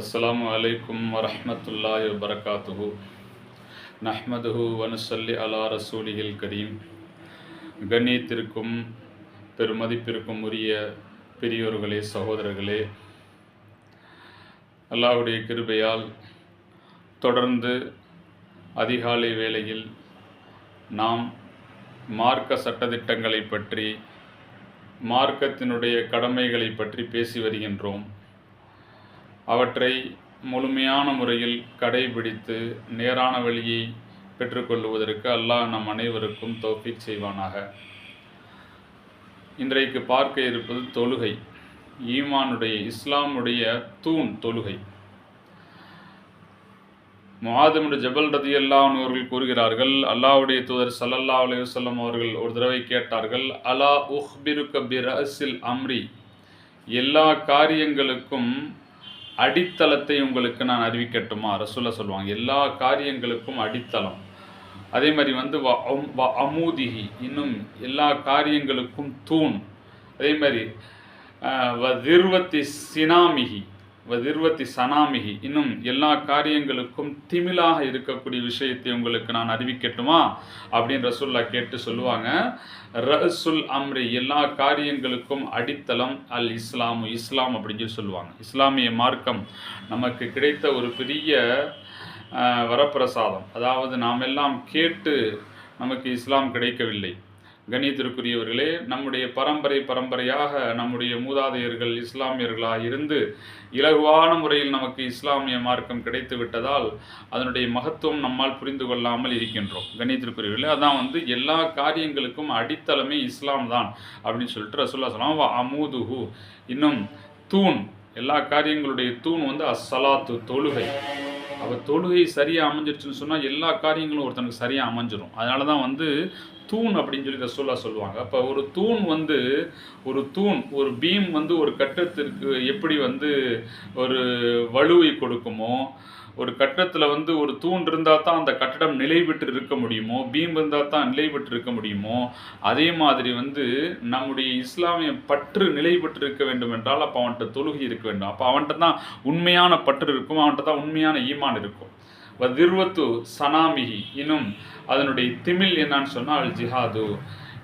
அஸ்லாம் அலைக்கும் வரஹ்மத்துல்லாஹி வபரகாத்துஹு. நஹ்மதுஹு வனுசல்லி அலா ரசூலிஹில் கரீம். கண்ணியத்திற்கும் பெருமதிப்பிற்கும் உரிய பெரியோர்களே சகோதரர்களே அல்லாவுடைய கிருபையால் தொடர்ந்து அதிகாலை வேளையில் நாம் மார்க்க சட்டதிட்டங்களை பற்றி மார்க்கத்தினுடைய கடமைகளை பற்றி பேசி வருகின்றோம். அவற்றை முழுமையான முறையில் கடைபிடித்து நேரான வழியை பெற்றுக்கொள்வதற்கு அல்லாஹ் நம் அனைவருக்கும் தோப்பிக் செய்வானாக. இன்றைக்கு பார்க்க இருப்பது தொழுகை ஈமானுடைய இஸ்லாமுடைய தூண் தொழுகை. முஆதமுடு ஜபல் ரதி அவர்கள் கூறுகிறார்கள் அல்லாஹ்வுடைய தூதர் சல்லல்லா அலைஹி வஸல்லம் அவர்கள் ஒரு தடவை கேட்டார்கள் அலா உஹ்பிரு கபிர் அசில் அம்ரி? எல்லா காரியங்களுக்கும் அடித்தளத்தை உங்களுக்கு நான் அறிவிக்கட்டுமா? ரசூலா சொல்லுவாங்க எல்லா காரியங்களுக்கும் அடித்தளம். அதே மாதிரி வந்து வ அம்- வ அமூதிகி இன்னும் எல்லா காரியங்களுக்கும் தூண். அதே மாதிரி வ திர்வத்தி சினாமிகி வ சனாமிகி. இன்னும் எல்லா காரியங்களுக்கும் திமிலாக இருக்கக்கூடிய விஷயத்தை உங்களுக்கு நான் அறிவிக்கட்டுமா? அப்படின்னு ரசுல்லா கேட்டு சொல்லுவாங்க. ரசுல் அம்ரி எல்லா காரியங்களுக்கும் அடித்தளம் அல் இஸ்லாமு இஸ்லாம் அப்படின்னு சொல்லி சொல்லுவாங்க. இஸ்லாமிய மார்க்கம் நமக்கு கிடைத்த ஒரு பெரிய வரப்பிரசாதம். அதாவது நாம் எல்லாம் கேட்டு நமக்கு இஸ்லாம் கிடைக்கவில்லை. கணியத்திற்குரியவர்களே நம்முடைய பரம்பரை பரம்பரையாக நம்முடைய மூதாதையர்கள் இஸ்லாமியர்களாக இருந்து இலகுவான முறையில் நமக்கு இஸ்லாமிய மார்க்கம் கிடைத்து விட்டதால் அதனுடைய மகத்துவம் நம்மால் புரிந்து கொள்ளாமல் இருக்கின்றோம். கணியத்திற்குரியவர்களே அதான் வந்து எல்லா காரியங்களுக்கும் அடித்தளமே இஸ்லாம் தான் அப்படின்னு சொல்லிட்டு ரசூல்லா சொல்லாம் அமூதுஹு. இன்னும் தூண் எல்லா காரியங்களுடைய தூண் வந்து அஸ்ஸலாத்து தொழுகை. அப்போ தொழுகை சரியாக அமைஞ்சிருச்சுன்னு சொன்னால் எல்லா காரியங்களும் ஒருத்தனுக்கு சரியாக அமைஞ்சிரும். அதனால தான் வந்து தூண் அப்படின்னு சொல்லி ரசோல்லா சொல்லுவாங்க. அப்போ ஒரு தூண் வந்து ஒரு தூண் ஒரு பீம் வந்து ஒரு கட்டத்திற்கு எப்படி வந்து ஒரு வலுவை கொடுக்குமோ ஒரு கட்டத்தில் வந்து ஒரு தூண் இருந்தால் தான் அந்த கட்டடம் நிலை பெற்று இருக்க முடியுமோ பீம் இருந்தால் தான் நிலை பெற்று இருக்க முடியுமோ அதே மாதிரி வந்து நம்முடைய இஸ்லாமிய பற்று நிலை பெற்று இருக்க வேண்டும் என்றால் அப்போ அவன்கிட்ட தொழுகை இருக்க வேண்டும். அப்போ அவன்கிட்ட தான் உண்மையான பற்று இருக்கும் அவன்கிட்ட தான் உண்மையான ஈமான் இருக்கும். வதிர்வத்து சனாமிகி இன்னும் அதனுடைய திமில் என்னான்னு சொன்னால் ஜிஹாது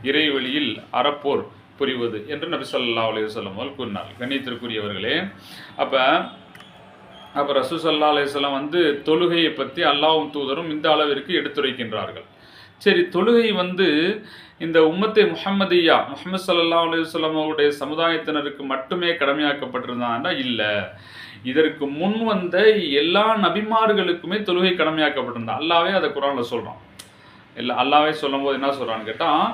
இறைவழியில் அறப்போர் புரிவது என்று நபி சொல்லா அலைஹி சொல்லும் அவர்கள் கூறினார் கண்ணியத்திற்குரியவர்களே அப்போ அப்போ ரசூ சல்லா அலையம் வந்து தொழுகையை பற்றி அல்லாவும் தூதரும் இந்த அளவிற்கு எடுத்துரைக்கின்றார்கள். சரி தொழுகை வந்து இந்த உம்மத்தை முஹம்மதியா முஹம்மது சல்லா அலைஹி சமுதாயத்தினருக்கு மட்டுமே கடமையாக்கப்பட்டிருந்தான்னா இல்லை. இதற்கு முன் வந்த எல்லா நபிமார்களுக்குமே தொழுகை கடமையாக்கப்பட்டிருந்தா அல்லாவே அதை குரானில் சொல்கிறான் இல்லை அல்லாவே சொல்லும்போது என்ன சொல்கிறான்னு கேட்டால்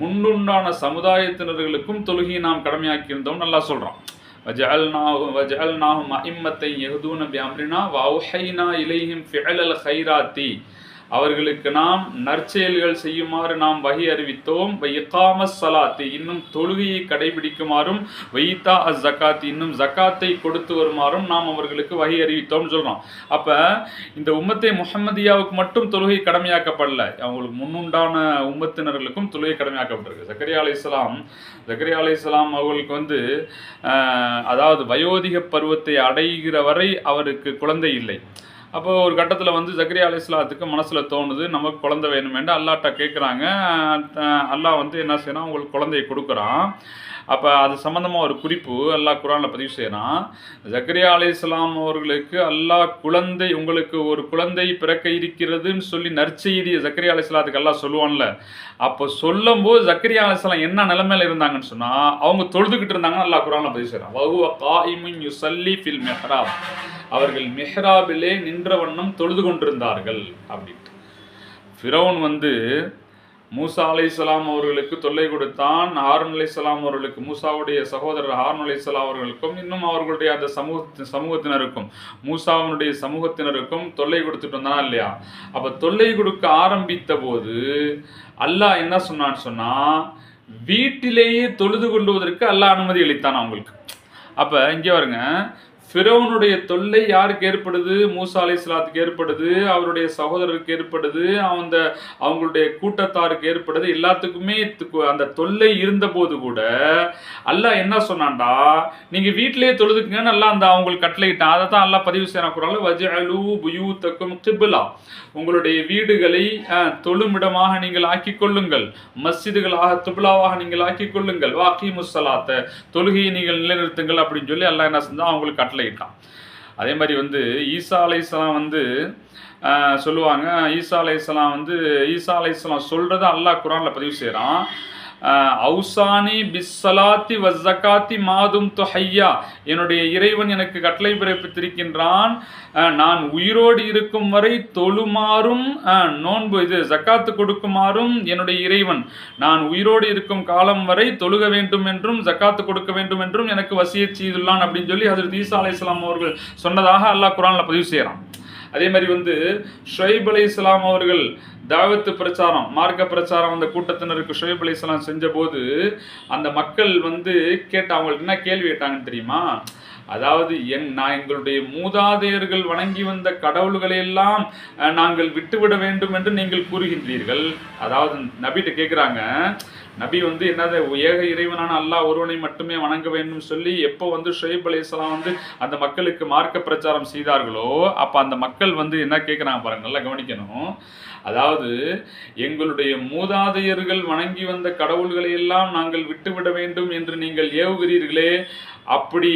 முன்னுண்டான சமுதாயத்தினர்களுக்கும் தொழுகையை நாம் கடமையாக்கியிருந்தோம்னு நல்லா சொல்கிறான் وجعلناهم وجعلناهم أئمة يهدون بأمرنا وأوحينا إليهم فعل الخيرات. அவர்களுக்கு நாம் நற்செயல்கள் செய்யுமாறு நாம் வகை அறிவித்தோம். வைகாம சலாத்து இன்னும் தொழுகையை கடைபிடிக்குமாறும். வைத்தா அஸ் ஜக்காத் இன்னும் ஜக்காத்தை கொடுத்து வருமாறும் நாம் அவர்களுக்கு வகை அறிவித்தோம்னு சொல்றோம். அப்ப இந்த உம்மத்தை முஹம்மதியாவுக்கு மட்டும் தொழுகை கடமையாக்கப்படல. அவங்களுக்கு முன்னுண்டான உம்மத்தினர்களுக்கும் தொழுகை கடமையாக்கப்பட்டிருக்கு. ஜக்கரியா அலி இஸ்லாம் ஜக்கரியா அலி இஸ்லாம் அவர்களுக்கு வந்து ஆஹ், அதாவது வயோதிக பருவத்தை அடைகிற வரை அவருக்கு குழந்தை இல்லை. அப்போ ஒரு கட்டத்தில் வந்து ஜக்ரியா அலி இஸ்லாத்துக்கு மனசில் தோணுது நமக்கு குழந்தை வேணுமேண்டு அல்லாட்ட கேட்குறாங்க அல்லாஹ் வந்து என்ன செய்யணும் உங்களுக்கு குழந்தையை கொடுக்குறான். அப்போ அது சம்மந்தமாக ஒரு குறிப்பு அல்லாஹ் குரானில் பதிவு செய்கிறான் ஜக்கரியா அலி இஸ்லாம் அவர்களுக்கு அல்லாஹ் குழந்தை உங்களுக்கு ஒரு குழந்தை பிறக்க இருக்கிறதுன்னு சொல்லி நற்செய்தியை ஜக்கரியா அலி இஸ்லாத்துக்கு அல்லாஹ் சொல்லுவான்ல. அப்போ சொல்லும்போது ஜக்கரியா அலி இஸ்லாம் என்ன நிலைமையில் இருந்தாங்கன்னு சொன்னால் அவங்க தொழுதுகிட்டு இருந்தாங்கன்னு அல்லாஹ் குரானில் பதிவு செய்கிறான் வகுவ காயிமுன் யுசல்லி ஃபில் மெஹராப். அவர்கள் மெஹ்ராபிலே நின்ற வண்ணம் தொழுது கொண்டிருந்தார்கள் அப்படின்ட்டு. ஃபிரௌன் வந்து மூசா அலைஹிஸ்ஸலாம் அவர்களுக்கு தொல்லை கொடுத்தான். ஹாரூன் இஸ்லாம் அவர்களுக்கு மூசாவுடைய சகோதரர் ஹாரூன் இஸ்லாம் அவர்களுக்கும் இன்னும் அவர்களுடைய அந்த சமூக சமூகத்தினருக்கும் மூசாவினுடைய சமூகத்தினருக்கும் தொல்லை கொடுத்துட்டு வந்தானா இல்லையா? அப்போ தொல்லை கொடுக்க ஆரம்பித்த போது அல்லாஹ் என்ன சொன்னான்னு சொன்னால் வீட்டிலேயே தொழுது கொள்வதற்கு அல்லாஹ் அனுமதி அளித்தான் அவங்களுக்கு. அப்போ இங்கே பாருங்க ஃபிரோனுடைய தொல்லை யாருக்கு ஏற்படுது? மூசா அலை இஸ்லாத்துக்கு ஏற்படுது அவருடைய சகோதரருக்கு ஏற்படுது அந்த அவங்களுடைய கூட்டத்தாருக்கு ஏற்படுது. எல்லாத்துக்குமே அந்த தொல்லை இருந்தபோது கூட அல்லாஹ் என்ன சொன்னான்டா? நீங்கள் வீட்டிலேயே தொழுதுக்குங்கன்னு நல்லா அந்த அவங்களுக்கு கட்டளையிட்டான். அதை தான் எல்லாம் பதிவு செய்யறான் குரான்ல வஜஅலு புயூத்தக்கும் கிபிலா. உங்களுடைய வீடுகளை தொழுமிடமாக நீங்கள் ஆக்கிக் கொள்ளுங்கள். மஸ்ஜிதுகளாக துபிலாவாக நீங்கள் ஆக்கிக் கொள்ளுங்கள். வாக்கி முசலாத்த தொழுகையை நீங்கள் நிலைநிறுத்துங்கள் அப்படின்னு சொல்லி அல்லாஹ் என்ன செஞ்சால் அவங்களுக்கு கட்டளையிட்டான் அதே மாதிரி வந்து ஈசா அலைசலாம் வந்து ஆஹ், சொல்லுவாங்க ஈசா அலைசலாம் வந்து ஈசா அலைசலாம் சொல்றதை அல்லாஹ் குரான்ல பதிவு செய்கிறான் அவுசானி பிஸ்ஸலாத்தி வஸ்ஸகாத்தி மாதும் துஹையா. என்னுடைய இறைவன் எனக்கு கட்டளை பிறப்பித்திருக்கின்றான். நான் உயிரோடு இருக்கும் வரை தொழுமாறும் நோன்பு இது ஜக்காத்து கொடுக்குமாறும் என்னுடைய இறைவன். நான் உயிரோடு இருக்கும் காலம் வரை தொழுக வேண்டும் என்றும் ஜக்காத்து கொடுக்க வேண்டும் என்றும் எனக்கு வசியச் செய்துள்ளான் அப்படின்னு சொல்லி ஹஜரத் ஈசா அலைஹிஸ்ஸலாம் அவர்கள் சொன்னதாக அல்லாஹ் குரானில் பதிவு செய்கிறான். அதே மாதிரி வந்து ஷொய்ப் அலி இஸ்லாம் அவர்கள் தாவத்து பிரச்சாரம் மார்க்க பிரச்சாரம் அந்த கூட்டத்தினருக்கு ஷொய்ப் அலி இஸ்லாம் செஞ்சபோது அந்த மக்கள் வந்து கேட்ட அவங்களுக்கு என்ன கேள்வி கேட்டாங்கன்னு தெரியுமா? அதாவது என் நான் எங்களுடைய மூதாதையர்கள் வணங்கி வந்த கடவுள்களை எல்லாம் நாங்கள் விட்டுவிட வேண்டும் என்று நீங்கள் கூறுகின்றீர்கள். அதாவது நபிட்டு கேட்குறாங்க நபி வந்து என்னது ஏக இறைவனான அல்லாஹ் ஒருவனை மட்டுமே வணங்க வேண்டும் சொல்லி எப்போ வந்து ஷொய்ப் அலைஹிஸ்ஸலாம் வந்து அந்த மக்களுக்கு மார்க்க பிரச்சாரம் செய்தார்களோ அப்போ அந்த மக்கள் வந்து என்ன கேட்குறாங்க பாருங்க நல்லா கவனிக்கணும். அதாவது எங்களுடைய மூதாதையர்கள் வணங்கி வந்த கடவுள்களை எல்லாம் நாங்கள் விட்டுவிட வேண்டும் என்று நீங்கள் ஏவுகிறீர்களே அப்படி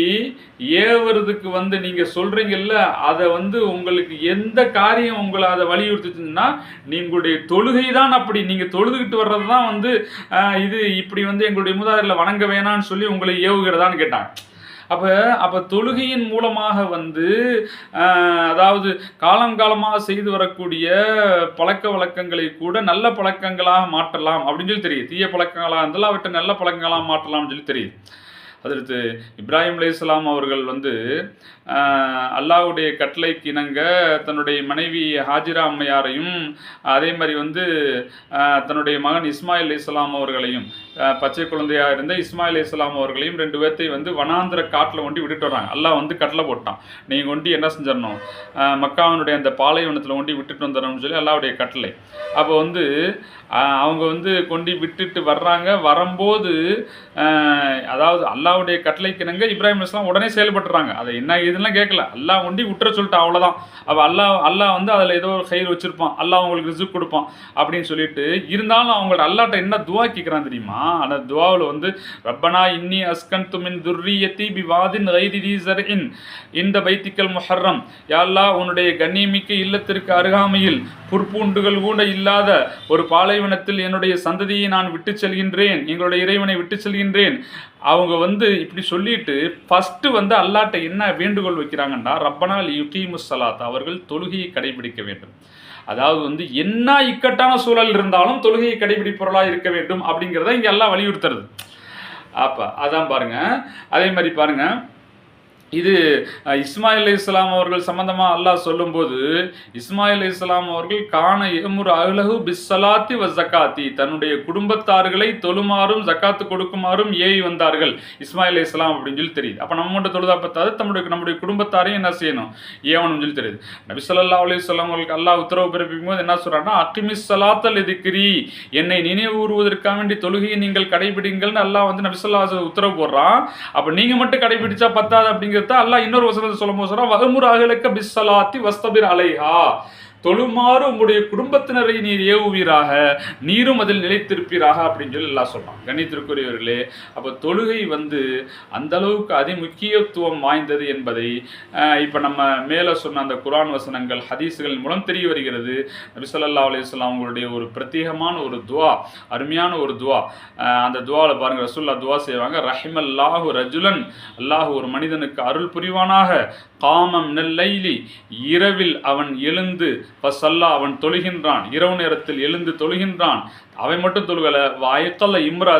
ஏவுறதுக்கு வந்து நீங்க சொல்றீங்கல்ல அதை வந்து உங்களுக்கு எந்த காரியம் உங்களை அதை வலியுறுத்துச்சுன்னா நீங்களுடைய தொழுகை தான் அப்படி. நீங்க தொழுதுகிட்டு வர்றது தான் வந்து இது இப்படி வந்து எங்களுடைய மூதாதையர்களை வணங்க வேணாம்னு சொல்லி உங்களை ஏவுகிறதான்னு கேட்டாங்க. அப்போ அப்போ தொழுகையின் மூலமாக வந்து அதாவது காலங்காலமாக செய்து வரக்கூடிய பழக்க வழக்கங்களை கூட நல்ல பழக்கங்களாக மாற்றலாம் அப்படின்னு சொல்லி தெரியுது. தீய பழக்கங்களாக இருந்தாலும் அவற்றை நல்ல பழக்கங்களாக மாற்றலாம்னு சொல்லி தெரியுது. அதற்கு இப்ராஹிம் அலைஹிஸ்ஸலாம் அவர்கள் வந்து அல்லாவுடைய கட்டளைக்கு இணங்க தன்னுடைய மனைவி ஹாஜிரா அம்மையாரையும் அதே மாதிரி வந்து தன்னுடைய மகன் இஸ்மாயில் இஸ்லாம் அவர்களையும் பச்சை குழந்தையாக இருந்த இஸ்மாயில் இஸ்லாம் அவர்களையும் ரெண்டு பேர்த்தையும் வந்து வனாந்திர காட்டில் ஒண்டி விட்டுட்டு வராங்க அல்லாஹ் வந்து கட்டளை போட்டான். நீங்கள் கொண்டு என்ன செஞ்சிடணும்? மக்காவனுடைய மக்காவினுடைய அந்த பாலைவனத்தில் ஒண்டி விட்டுட்டு வந்துடணும்னு சொல்லி அல்லாவுடைய கட்டளை. அப்போ வந்து அவங்க வந்து கொண்டு விட்டுட்டு வர்றாங்க. வரும்போது அதாவது அல்லாவுடைய கட்டளைக்கு இணங்க இப்ராஹிம் இஸ்லாம் உடனே செயல்பட்டுறாங்க. அதை என்ன இதெல்லாம் கேட்கல. அல்லாஹ் ஒண்டி விட்டுற சொல்லிட்டு அவ்வளோதான் அவள் அல்லாஹ் அல்லாஹ் வந்து அதில் ஏதோ ஒரு கயிறு வச்சிருப்பான். அல்லா அவங்களுக்கு ரிசுக் கொடுப்பான் அப்படின்னு சொல்லிட்டு இருந்தாலும் அவங்களோட அல்லாட்ட என்ன துவா கேட்குறான் தெரியுமா? அந்த துவாவில் வந்து ரப்பனா இன்னி அஸ்கன் துமின் துர்ரியத்தி பி வாதின் கைதி இன் இந்த பைத்திக்கல் முஹர்ரம். யாழ்லா உன்னுடைய கண்ணியமிக்க இல்லத்திற்கு அருகாமையில் புற்பூண்டுகள் கூட இல்லாத ஒரு பாலைவனத்தில் என்னுடைய சந்ததியை நான் விட்டு செல்கின்றேன். எங்களுடைய இறைவனை விட்டு செல்கின்றேன். அவங்க வந்து இப்படி சொல்லிட்டு ஃபஸ்ட்டு வந்து அல்லாட்ட என்ன வேண்டுகோள் வைக்கிறாங்கன்னா ரப்பனால் யுகீமு சலாத் அவர்கள் தொழுகையை கடைபிடிக்க வேண்டும். அதாவது வந்து என்ன இக்கட்டான சூழல் இருந்தாலும் தொழுகையை கடைபிடிப்பவர்களாக இருக்க வேண்டும் அப்படிங்கிறத இங்கே எல்லாம் வலியுறுத்துறது. அப்போ அதான் பாருங்க. அதே மாதிரி பாருங்க. இது இஸ்மாயில் அலி இஸ்லாம் அவர்கள் சம்பந்தமாக அல்லாஹ் சொல்லும்போது இஸ்மாயில் அலி இஸ்லாம் அவர்கள் காண எமுர் அலகு பிஸ்ஸலாத்தி வ ஜக்காத்தி தன்னுடைய குடும்பத்தார்களை தொழுமாறும் ஜக்காத்து கொடுக்குமாறும் ஏவி வந்தார்கள். இஸ்மாயில் அலி இஸ்லாம் அப்படின்னு சொல்லி தெரியுது. அப்போ நம்ம மட்டும் தொழுதா பத்தாது நம்முடைய நம்முடைய குடும்பத்தாரையும் என்ன செய்யணும்? ஏவனும் சொல்லி தெரியுது. நபி ஸல்லல்லாஹு அலைஹி அவர்களுக்கு அல்லாஹ் உத்தரவு பிறப்பிக்கும் போது என்ன சொல்கிறான்னா அக்கிமிஸ் சலாத்தல் இதுக்கிரி என்னை நினைவூறுவதற்காக வேண்டி தொழுகையை நீங்கள் கடைபிடிங்கள்னு அல்லாஹ் வந்து நபிசல்லா உத்தரவு போடுறான். அப்போ நீங்கள் மட்டும் கடைபிடிச்சா பத்தாது அப்படிங்கிற அப்படிங்கிறத அல்லாஹ் இன்னொரு வசனத்தை சொல்லும் போது சொல்றான் வஹமுர் அகலக்க பிஸ்ஸலாத்தி வஸ்தபிர் அலைஹா. தொழுமாறு உங்களுடைய குடும்பத்தினரை நீர் ஏவுவீராக நீரும் அதில் நிலைத்திருப்பீராக அப்படின்னு சொல்லி எல்லாம் சொல்றான் கணித்திற்குரியவர்களே அப்போ தொழுகை வந்து அந்த அளவுக்கு அதிமுக்கியத்துவம் வாய்ந்தது என்பதை இப்போ நம்ம மேலே சொன்ன அந்த குரான் வசனங்கள் ஹதீஸுகள் மூலம் தெரிய வருகிறது. நபிசல்லா ஸல்லல்லாஹு அவங்களுடைய ஒரு பிரத்யேகமான ஒரு துவா அருமையான ஒரு துவா. அந்த துவாவில் பாருங்க ரசுல்லா துவா செய்வாங்க ரஹிமல்லாஹு ரஜுலன் அல்லாஹ் ஒரு மனிதனுக்கு அருள் புரிவானாக காமம் நெல்லைலி இரவில் அவன் எழுந்து பசல்லா அவன் தொழுகின்றான். இரவு நேரத்தில் எழுந்து தொழுகின்றான். அவன் மட்டும் தொழுகல. வாயக்கல்ல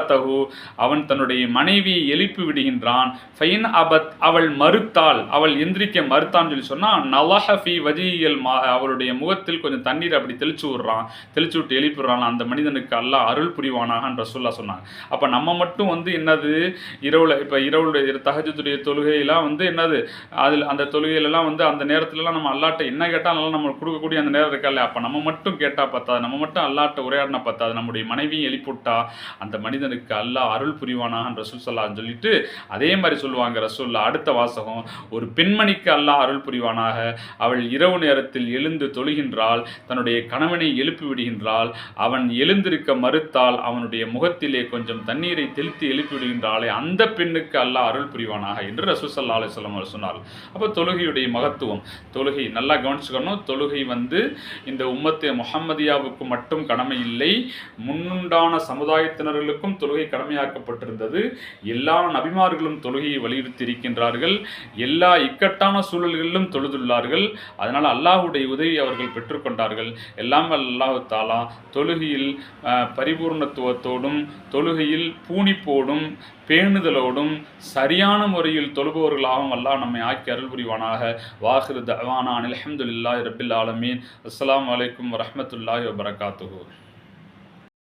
தகு அவன் தன்னுடைய மனைவியை எழுப்பி விடுகின்றான். ஃபைன் அபத் அவள் மறுத்தாள். அவள் எந்திரிக்க மறுத்தான்னு சொல்லி சொன்னால் நலஹஃபி வஜியல் மா அவளுடைய முகத்தில் கொஞ்சம் தண்ணீர் அப்படி தெளிச்சு விட்றான். தெளிச்சு விட்டு எழுப்பிடுறான் அந்த மனிதனுக்கு அல்லாஹ் அருள் புரிவானாகன்ற சொல்ல சொன்னாங்க. அப்போ நம்ம மட்டும் வந்து என்னது? இரவுல இப்போ இரவுடைய தகஜத்துடைய தொழுகையெல்லாம் வந்து என்னது? அதில் அந்த தொழுகையிலலாம் வந்து அந்த நேரத்துலலாம் நம்ம அல்லாட்ட என்ன கேட்டாலும் நம்ம கொடுக்கக்கூடிய அந்த நேரம் இருக்கல அப்போ நம்ம மட்டும் கேட்டால் பத்தாது. நம்ம மட்டும் அல்லாட்ட உரையாடினா பத்தாது. நம்முடைய மனைவியும் எழுப்பிவிட்டா அந்த மனிதனுக்கு அல்லாஹ் அருள் புரிவானாக ரசூல் சொல்லான்னு சொல்லிட்டு அதே மாதிரி சொல்லுவாங்க ரசூல்லா அடுத்த வாசகம் ஒரு பெண்மணிக்கு அல்லாஹ் அருள் புரிவானாக. அவள் இரவு நேரத்தில் எழுந்து தொழுகின்றாள். தன்னுடைய கணவனை எழுப்பி விடுகின்றாள். அவன் எழுந்திருக்க மறுத்தால் அவனுடைய முகத்திலே கொஞ்சம் தண்ணீரை தெளித்து எழுப்பி விடுகின்றாளே. அந்த பெண்ணுக்கு அல்லாஹ் அருள் புரிவானாக என்று ரசூசல்லா அலுவலம் அவர் சொன்னார். அப்போ தொழுகையுடைய மகத்துவம். தொழுகை நல்லா கவனிச்சுக்கணும். தொழுகை வந்து இந்த உம்மத்து முகம்மதியாவுக்கு மட்டும் கடமை இல்லை. முன்னுண்டான சமுதாயத்தினர்களுக்கும் தொழுகை கடமையாக்கப்பட்டிருந்தது. எல்லா நபிமார்களும் தொழுகையை வலியுறுத்தி இருக்கின்றார்கள் எல்லா இக்கட்டான சூழல்களிலும் தொழுதுள்ளார்கள். அதனால் அல்லாஹுடைய உதவி அவர்கள் பெற்றுக்கொண்டார்கள். எல்லாம் அல்லாஹு தாலா தொழுகையில் பரிபூர்ணத்துவத்தோடும் தொழுகையில் பூணிப்போடும் பேணுதலோடும் சரியான முறையில் தொழுபவர்களாகவும் அல்லாஹ் நம்மை ஆக்கி அருள் புரிவானாக. வாஹிரு தவானான் அலமதுல்லாஹ் ரபில் ஆலமீன். அஸ்லாம் வலைக்கம் வரஹ்மத்துல்லாஹி வபரகாத்துஹு.